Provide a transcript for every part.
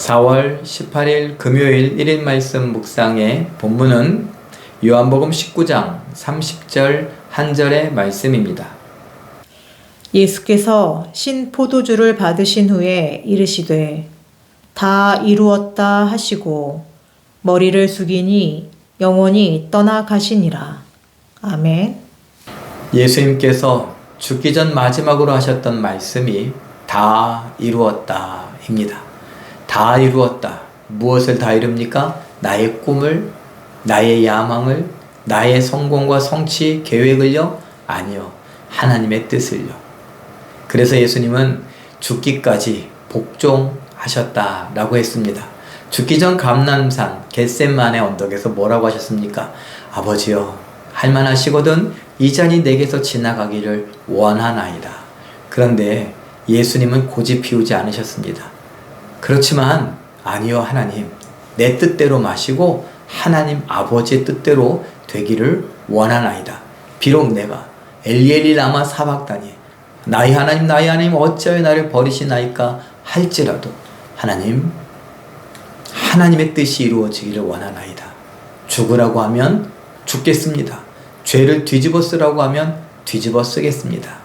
4월 18일 금요일 1일 말씀 묵상의 본문은 요한복음 19장 30절 한절의 말씀입니다. 예수께서 신 포도주를 받으신 후에 이르시되 다 이루었다 하시고 머리를 숙이니 영원히 떠나가시니라. 아멘. 예수님께서 죽기 전 마지막으로 하셨던 말씀이 다 이루었다입니다. 다 이루었다. 무엇을 다 이룹니까? 나의 꿈을, 나의 야망을, 나의 성공과 성취 계획을요? 아니요. 하나님의 뜻을요. 그래서 예수님은 죽기까지 복종하셨다라고 했습니다. 죽기 전 감남산 겟셋만의 언덕에서 뭐라고 하셨습니까? 아버지여 할만하시거든 이 잔이 내게서 지나가기를 원하나이다. 그런데 예수님은 고집 피우지 않으셨습니다. 그렇지만 아니요 하나님 내 뜻대로 마시고 하나님 아버지의 뜻대로 되기를 원하나이다. 비록 내가 엘리엘리 라마 사박다니 나의 하나님 나의 하나님 어찌하여 나를 버리시나이까 할지라도 하나님 하나님의 뜻이 이루어지기를 원하나이다. 죽으라고 하면 죽겠습니다. 죄를 뒤집어 쓰라고 하면 뒤집어 쓰겠습니다.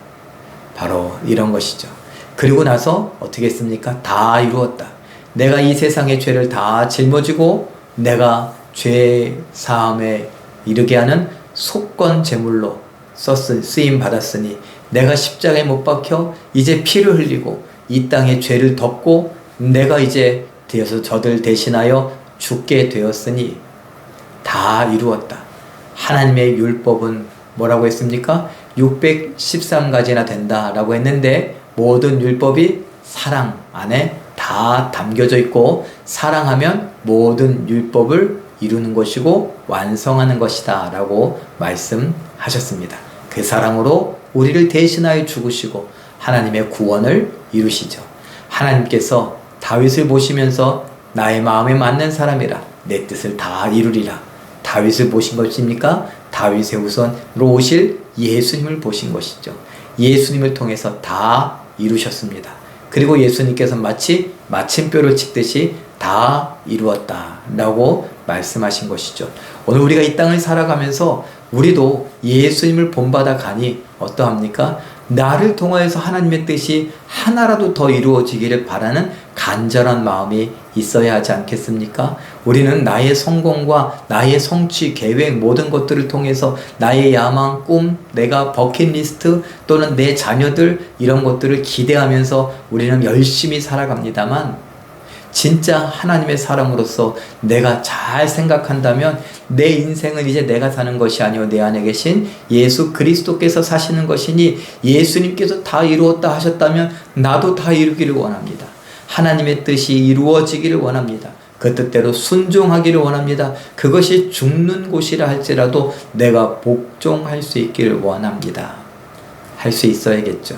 바로 이런 것이죠. 그리고 나서 어떻게 했습니까? 다 이루었다. 내가 이 세상의 죄를 다 짊어지고 내가 죄 사함에 이르게 하는 속건 제물로 썼으 쓰임 받았으니 내가 십자가에 못 박혀 이제 피를 흘리고 이 땅의 죄를 덮고 내가 이제 되어서 저들 대신하여 죽게 되었으니 다 이루었다. 하나님의 율법은 뭐라고 했습니까? 613가지나 된다라고 했는데 모든 율법이 사랑 안에 다 담겨져 있고 사랑하면 모든 율법을 이루는 것이고 완성하는 것이다 라고 말씀하셨습니다. 그 사랑으로 우리를 대신하여 죽으시고 하나님의 구원을 이루시죠. 하나님께서 다윗을 보시면서 나의 마음에 맞는 사람이라 내 뜻을 다 이루리라. 다윗을 보신 것입니까? 다윗의 우선으로 오실 예수님을 보신 것이죠. 예수님을 통해서 다 이루셨습니다. 그리고 예수님께서 마치 마침표를 찍듯이 다 이루었다 라고 말씀하신 것이죠. 오늘 우리가 이 땅을 살아가면서 우리도 예수님을 본받아 가니 어떠합니까? 나를 통하여서 하나님의 뜻이 하나라도 더 이루어지기를 바라는 간절한 마음이 있어야 하지 않겠습니까? 우리는 나의 성공과 나의 성취, 계획, 모든 것들을 통해서 나의 야망, 꿈, 내가 버킷리스트 또는 내 자녀들 이런 것들을 기대하면서 우리는 열심히 살아갑니다만 진짜 하나님의 사람으로서 내가 잘 생각한다면 내 인생은 이제 내가 사는 것이 아니요 내 안에 계신 예수 그리스도께서 사시는 것이니 예수님께서 다 이루었다 하셨다면 나도 다 이루기를 원합니다. 하나님의 뜻이 이루어지기를 원합니다. 그 뜻대로 순종하기를 원합니다. 그것이 죽는 곳이라 할지라도 내가 복종할 수 있기를 원합니다. 할 수 있어야겠죠.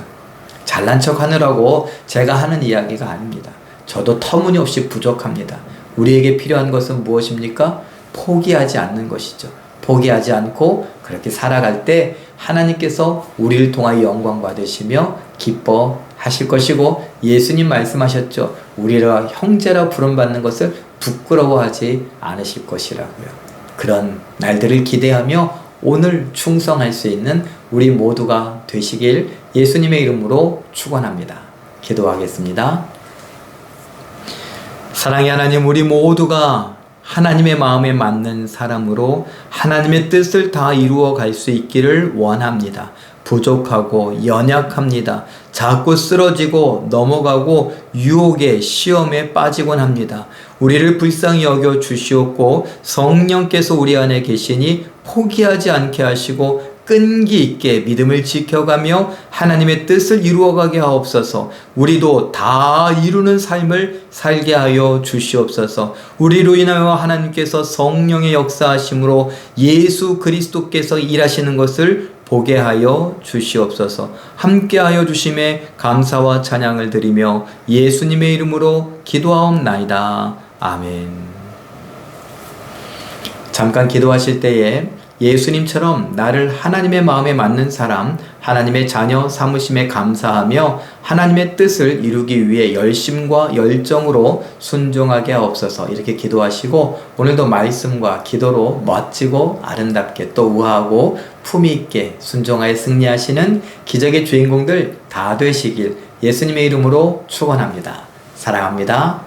잘난 척 하느라고 제가 하는 이야기가 아닙니다. 저도 터무니없이 부족합니다. 우리에게 필요한 것은 무엇입니까? 포기하지 않는 것이죠. 포기하지 않고 그렇게 살아갈 때 하나님께서 우리를 통하여 영광 받으시며 기뻐 하실 것이고 예수님 말씀하셨죠. 우리가 형제라 부름받는 것을 부끄러워하지 않으실 것이라고요. 그런 날들을 기대하며 오늘 충성할 수 있는 우리 모두가 되시길 예수님의 이름으로 축원합니다. 기도하겠습니다. 사랑의 하나님, 우리 모두가 하나님의 마음에 맞는 사람으로 하나님의 뜻을 다 이루어 갈 수 있기를 원합니다. 부족하고 연약합니다. 자꾸 쓰러지고 넘어가고 유혹에 시험에 빠지곤 합니다. 우리를 불쌍히 여겨 주시옵고 성령께서 우리 안에 계시니 포기하지 않게 하시고 끈기 있게 믿음을 지켜가며 하나님의 뜻을 이루어가게 하옵소서. 우리도 다 이루는 삶을 살게 하여 주시옵소서. 우리로 인하여 하나님께서 성령의 역사하심으로 예수 그리스도께서 일하시는 것을 보게 하여 주시옵소서. 함께 하여 주심에 감사와 찬양을 드리며 예수님의 이름으로 기도하옵나이다. 아멘. 잠깐 기도하실 때에 예수님처럼 나를 하나님의 마음에 맞는 사람, 하나님의 자녀 삼으심에 감사하며 하나님의 뜻을 이루기 위해 열심과 열정으로 순종하게 하옵소서 이렇게 기도하시고 오늘도 말씀과 기도로 멋지고 아름답게 또 우아하고 품위 있게 순종하여 승리하시는 기적의 주인공들 다 되시길 예수님의 이름으로 축원합니다. 사랑합니다.